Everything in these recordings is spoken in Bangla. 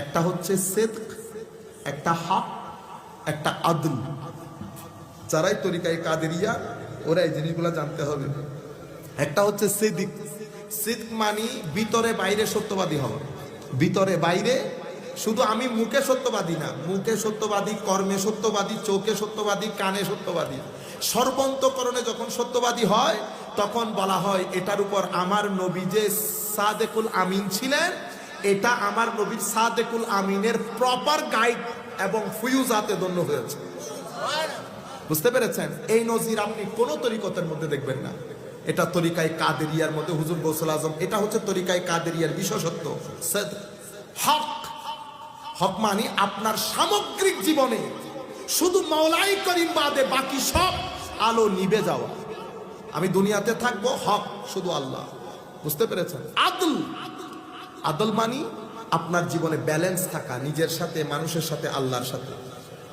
একটা হচ্ছে একটা হক, একটা আদল। যারাই তরিকায় কাদেরিয়া ওরা এই জিনিসগুলো জানতে হবে। একটা হচ্ছে সিদিক। সিদ্ক মানি ভিতরে বাইরে সত্যবাদী হওয়া। ভিতরে বাইরে শুধু আমি মুখে সত্যবাদী না, মুখে সত্যবাদী, কর্মে সত্যবাদী, চোখে সত্যবাদী, কানে সত্যবাদী। সর্বন্তকরণে যখন সত্যবাদী হয়, তখন বলা হয়, এটার উপর আমার নবী যে সাদেকুল আমিন ছিলেন এটা আমার নবীর সাদেকুল আমিনের প্রপার গাইড এবং ফুয়ুজাতে দন্য হয়েছে। বুঝতে পেরেছেন? এই নজির আপনি কোন তরিকতের মধ্যে দেখবেন না। এটা তরিকায় কাদেরিয়ার মধ্যে হুজুর গৌসুল আজম, এটা হচ্ছে তরিকায় কাদেরিয়ার বিশেষত্ব। হক হক মানে আপনার সামগ্রিক জীবনে। শুধু মাওলাই করিম বাদে বাকি সব আলো নিবে যাওয়া। আমি দুনিয়াতে থাকব হক, শুধু আল্লাহ। বুঝতে পেরেছেন? আদল। আদল মানি, আপনার জীবনে ব্যালেন্স থাকা, নিজের সাথে, মানুষের সাথে, আল্লাহর সাথে।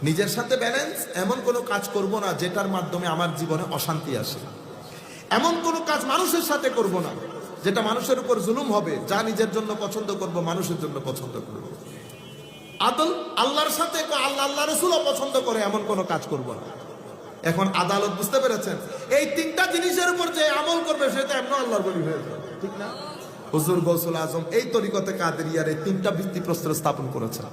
নিজের সাথে ব্যালেন্স এমন কোনো কাজ করব না যেটার মাধ্যমে আমার জীবনে অশান্তি আসে। এমন কোনো কাজ মানুষের সাথে করব না যেটা মানুষের উপর জুলুম হবে, যা নিজের জন্য পছন্দ করব, মানুষের জন্য পছন্দ করব। আদল আল্লাহর সাথে আল্লাহ আল্লাহ রসুলও পছন্দ করে, এমন কোনো কাজ করব না। এখন আদালত বুঝতে পেরেছেন, এই তিনটা জিনিসের উপর যে আমল করবে, সেটা এমন আল্লাহর বলি হয়ে ঠিক না? হুজুর গৌসুল আজম এই তরিকতে কাদেরিয়ার এই তিনটা ভিত্তি প্রস্তর স্থাপন করেছেন।